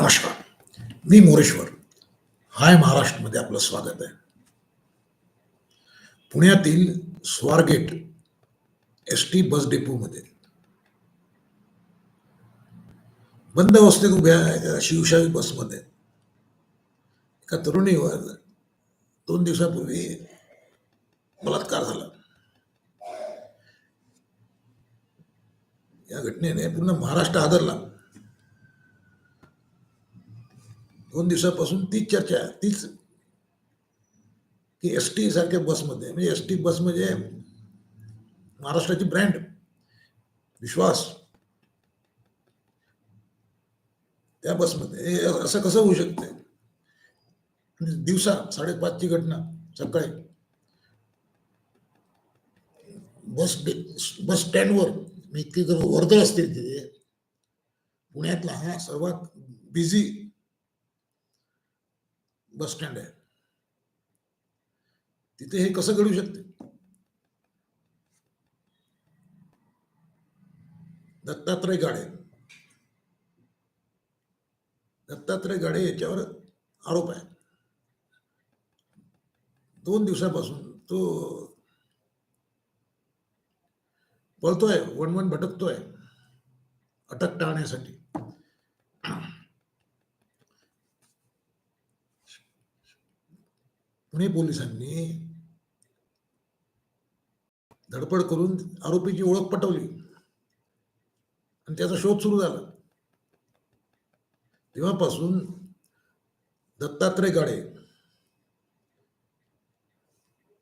नमस्कार. मी मोरेश्वर. हाय महाराष्ट्रमध्ये आपलं स्वागत आहे. पुण्यातील स्वारगेट एस टी बस डेपोमध्ये. बंद अवस्थेत उभ्या एका शिवशाही बसमध्ये. एका तरुणीवर दोन दिवसापूर्वी बलात्कार झाला. या घटनेने पूर्ण महाराष्ट्र आदरला. दोन दिवसापासून तीच चर्चा आहे, तीच की एस टी सारख्या बसमध्ये म्हणजे एस टी बस म्हणजे महाराष्ट्राची ब्रँड विश्वास. त्या बसमध्ये असं कसं होऊ शकते? दिवसा साडेपाचची घटना सकाळी. बस बस स्टँडवर मी इतकी जर वर्दळ असते तिथे. पुण्यातला हा सर्वात बिझी बस स्टँड आहे. तिथे हे कसं घडू शकते? दत्तात्रय गाडे. दत्तात्रय गाडे याच्यावर आरोप आहे. दोन दिवसापासून तो पळतोय वणवण भटकतोय अटक टाळण्यासाठी. पुणे पोलिसांनी धडपड करून आरोपीची ओळख पटवली. आणि त्याचा शोध सुरू झाला. तेव्हापासून दत्तात्रय गाडे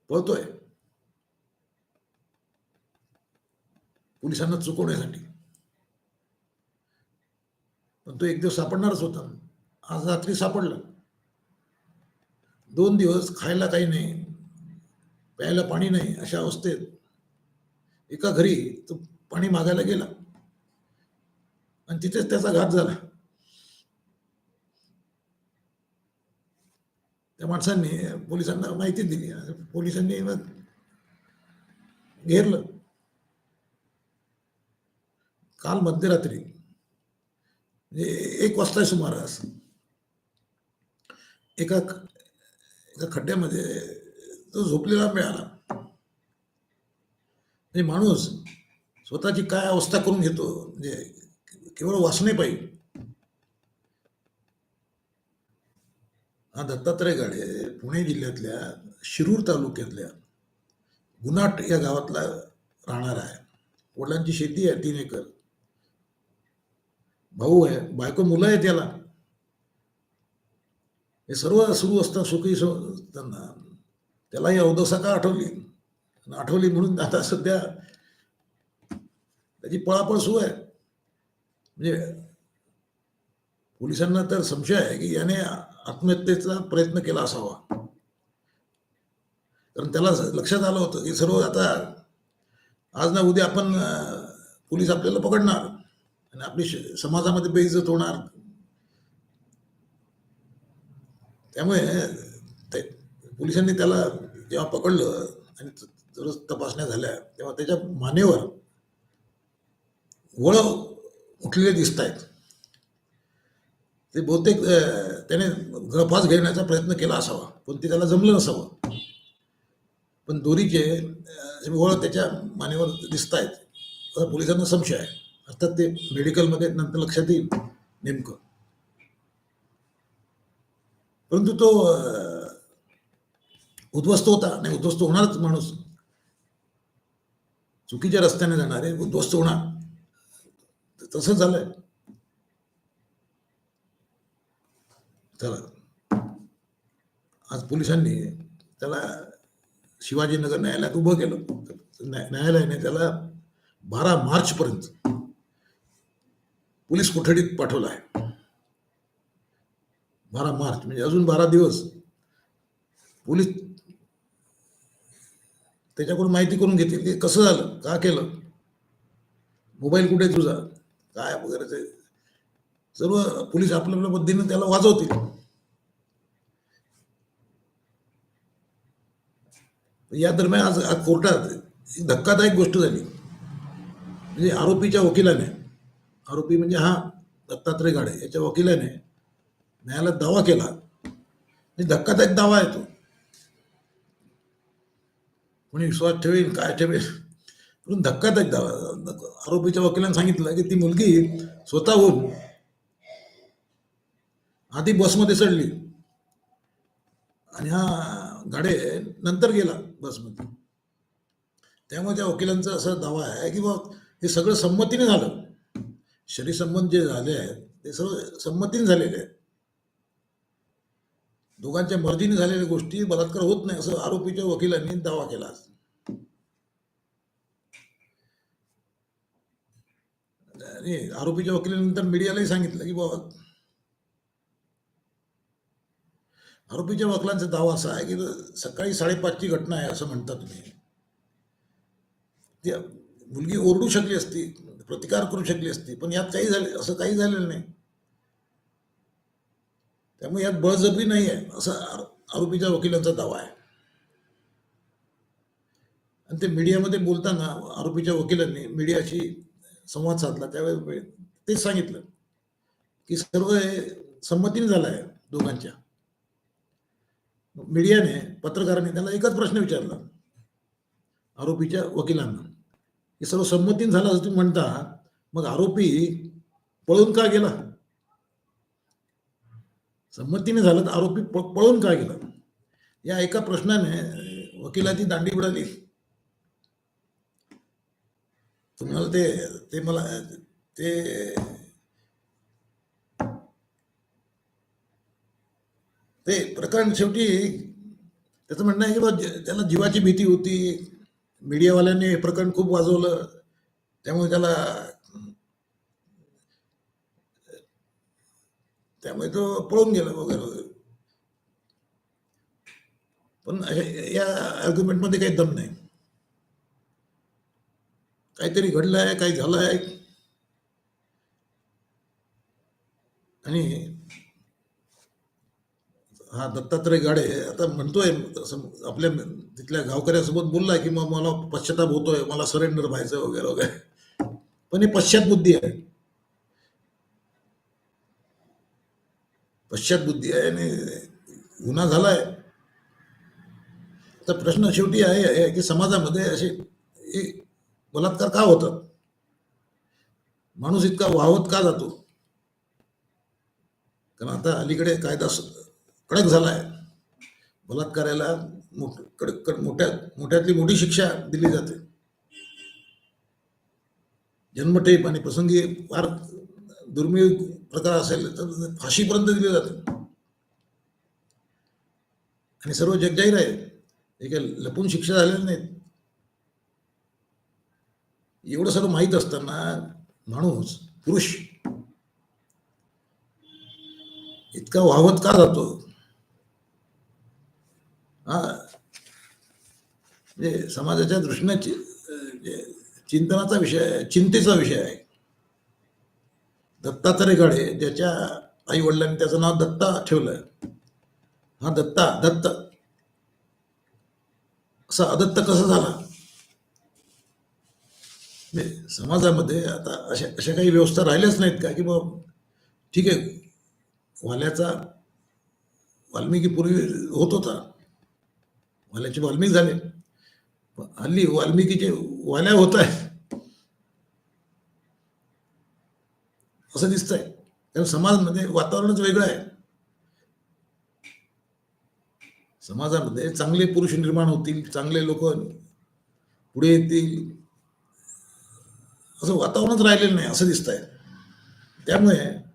पळतोय. पोलिसांना चुकवण्यासाठी. पण तो एक दिवस सापडणारच होता. आज रात्री सापडला. दोन दिवस खायला काही नाही प्यायला पाणी नाही अशा अवस्थेत एका घरी तो पाणी मागायला गेला. आणि तिथेच त्याचा घात झाला. त्या माणसांनी पोलिसांना माहिती दिली. पोलिसांनी मग घेरलं. काल मध्यरात्री म्हणजे एक वाजता सुमारास एका एका खड्ड्यामध्ये तो झोपलेला मिळाला. म्हणजे माणूस स्वतःची काय अवस्था करून घेतो म्हणजे केवळ वाचणे पाहिजे. हा दत्तात्रय गाडे पुणे जिल्ह्यातल्या शिरूर तालुक्यातल्या गुनाट या गावातला राहणार आहे. वडिलांची शेती आहे तीन एकर. भाऊ आहे बायको मुलं आहे त्याला हे सर्व सुरू असताना सुखी त्यांना असताना त्याला ही अवदसा का आठवली? आठवली म्हणून आता सध्या त्याची पळापळ सुरू आहे. म्हणजे पोलिसांना तर संशय आहे की याने आत्महत्येचा प्रयत्न केला असावा. कारण त्याला लक्षात आलं होतं की सर्व आता आज ना उद्या आपण पोलीस आपल्याला पकडणार आणि आपली समाजामध्ये बेइज्जत होणार. त्यामुळे ते पोलिसांनी त्याला जेव्हा पकडलं आणि त- तपासण्या झाल्या तेव्हा त्याच्या मानेवर वळ उठलेले दिसत आहेत. ते बहुतेक त्याने गळफास घेण्याचा प्रयत्न केला असावा पण ते त्याला जमलं नसावं. पण दोरीचे वळ त्याच्या मानेवर दिसत आहेत पोलिसांना संशय आहे. अर्थात ते मेडिकलमध्ये नंतर लक्षात येईल नेमकं. परंतु तो उद्ध्वस्त होता. नाही उद्ध्वस्त होणारच माणूस. चुकीच्या रस्त्याने जाणारे उद्ध्वस्त होणार. तसंच झालंय. चला. आज पोलिसांनी त्याला शिवाजीनगर न्यायालयात उभं केलं. न्यायालयाने त्याला बारा मार्च पर्यंत पोलीस कोठडीत पाठवला आहे. बारा मार्च म्हणजे अजून बारा दिवस. पोलीस त्याच्याकडून माहिती करून घेतील की कसं झालं का केलं. मोबाईल कुठे तुझा? काय वगैरे ते. सर्व पोलीस आपल्या आपल्या पद्धतीने त्याला वाजवतील. या दरम्यान आज आज कोर्टात एक धक्कादायक गोष्ट झाली. म्हणजे आरोपीच्या वकिलाने आरोपी म्हणजे हा दत्तात्रय गाडे याच्या वकिलाने न्यायालयात दावा केला. आणि धक्कादायक दावा आहे तो. कोणी विश्वास ठेवेल काय ठेवेल? म्हणून धक्कादायक दावा आरोपीच्या वकिलांनी सांगितलं की ती मुलगी स्वतःहून आधी बसमध्ये चढली. आणि हा गाडे नंतर गेला बसमध्ये. त्यामुळे त्या वकिलांचा असा दावा आहे की बा हे सगळं संमतीने झालं. शरीर संबंध जे झाले आहेत ते सर्व संमतीने झालेले आहेत. दोघांच्या मर्जीने झालेल्या गोष्टी बलात्कार होत नाही असं आरोपीच्या वकिलांनी दावा केला. आरोपीच्या वकिलानंतर मीडियालाही सांगितलं की बाबा आरोपीच्या वकिलांचा दावा असा आहे की सकाळी साडेपाचची घटना आहे असं म्हणता तुम्ही. ती मुलगी ओरडू शकली असती प्रतिकार करू शकली असती पण यात काही झाले असं काही झालेलं नाही. त्यामुळे यात बळजबरी नाही आहे असा आरोपीच्या वकिलांचा दावा आहे. आणि ते मीडियामध्ये बोलताना आरोपीच्या वकिलांनी मीडियाशी संवाद साधला त्यावेळेस तेच सांगितलं की सर्व हे संमतीने झालं आहे दोघांच्या. मीडियाने पत्रकारांनी त्याला एकच प्रश्न विचारला आरोपीच्या वकिलांना हे सर्व संमतीने झालं असं तुम्ही म्हणता मग आरोपी पळून का गेला? संमतीने झालं तर आरोपी प- पळून का गेला? या एका प्रश्नाने वकिलाची दांडी उडाली तुम्हाला ते ते मला ते ते प्रकरण शेवटी त्याचं म्हणणं आहे की त्याला जीवाची भीती होती मीडियावाल्यांनी हे प्रकरण खूप वाजवलं त्यामुळे त्याला त्यामुळे तो पळून गेला वगैरे वगैरे. पण या आर्ग्युमेंटमध्ये काही दम नाही. काहीतरी घडलं आहे काही झालं आहे आणि हा दत्तात्रय गाडे आता म्हणतोय आपल्या तिथल्या गावकऱ्यासोबत बोलला की मग मला पश्चाताप होतोय मला सरेंडर व्हायचं वगैरे वगैरे. पण हे पश्चात बुद्धी आहे. पश्चात बुद्धी आहे आणि गुन्हा झालाय. तर प्रश्न शेवटी आहे की समाजामध्ये असे बलात्कार का होतात माणूस इतका वाहवत का जातो? कारण आता अलीकडे कायदा कडक झाला आहे बलात्काराला मोठ कडक कड- मोठ्या मोठ्यातली मोठी शिक्षा दिली जाते. जन्मठेप आणि प्रसंगी फार दुर्मिळ प्रकार असेल तर फाशीपर्यंत दिले जाते. आणि सर्व जगजाहीर आहे हे लपून शिक्षा झालेल्या नाहीत. एवढं सर्व माहीत असताना माणूस पुरुष इतका वाहवत का जातो? हा? म्हणजे समाजाच्या दृष्टीने म्हणजे चिंतनाचा विषय चिंतेचा विषय आहे. दत्तात्रय गाडे ज्याच्या आई वडिलांनी त्याचं नाव दत्ता ठेवलंय. हा दत्ता दत्त. असा अदत्त कसा झाला? म्हणजे समाजामध्ये आता अशा अशा काही व्यवस्था राहिल्याच नाहीत का? की बाबा ठीक आहे वाल्याचा वाल्मिकी पूर्वी होत होता. वाल्याचे वाल्मिक झाले. हल्ली वाल्मिकीचे वाल्या होत आहे असं दिसतंय. त्यामुळे समाजामध्ये वातावरणच वेगळं आहे. समाजामध्ये चांगले पुरुष निर्माण होतील चांगले लोक पुढे येतील. असं वातावरणच राहिलेलं नाही असं दिसतंय. त्यामुळे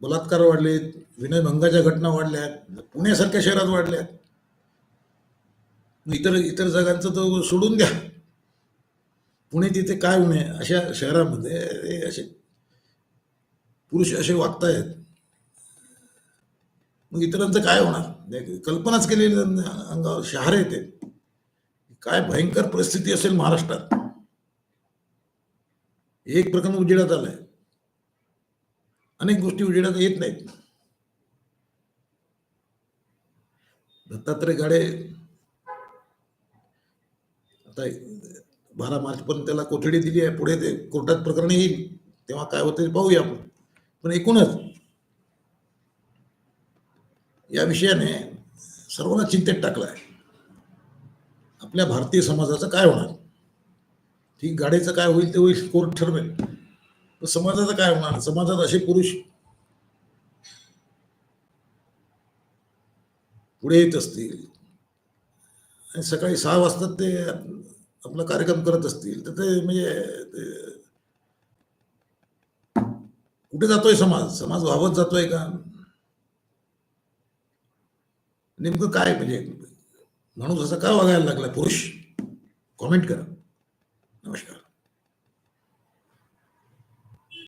बलात्कार वाढलेत विनयभंगाच्या घटना वाढल्यात पुण्यासारख्या शहरात वाढल्यात. इतर इतर जागांचं तर सोडून द्या. पुणे तिथे काय होणे अशा शहरामध्ये हे असे पुरुष असे वागतायत. मग इतरांचं काय होणार? कल्पनाच केलेली अंगावर शहारे येते काय भयंकर परिस्थिती असेल महाराष्ट्रात. एक प्रकरण उजेडात आलंय. अनेक गोष्टी उजेडात येत नाहीत. दत्तात्रय गाडे आता बारा मार्चपर्यंत त्याला कोठडी दिली आहे पुढे ते कोर्टात प्रकरण येईल. तेव्हा काय होतं ते पाहूया आपण. पण एकूणच या विषयाने सर्वांना चिंतेत टाकलं आहे आपल्या भारतीय समाजाचं काय होणार? ठीक गाडीचं काय होईल ते होईल कोर्ट ठरवेल. पण समाजाचं काय होणार? समाजात असे पुरुष पुढे येत असतील. आणि सकाळी सहा वाजता ते आपला कार्यक्रम करत असतील तर ते म्हणजे कुठे जातोय समाज? समाज वाहवत जातोय का? नेमकं काय म्हणजे माणूस असा का वागायला लागला? पुरुष कॉमेंट करा. नमस्कार.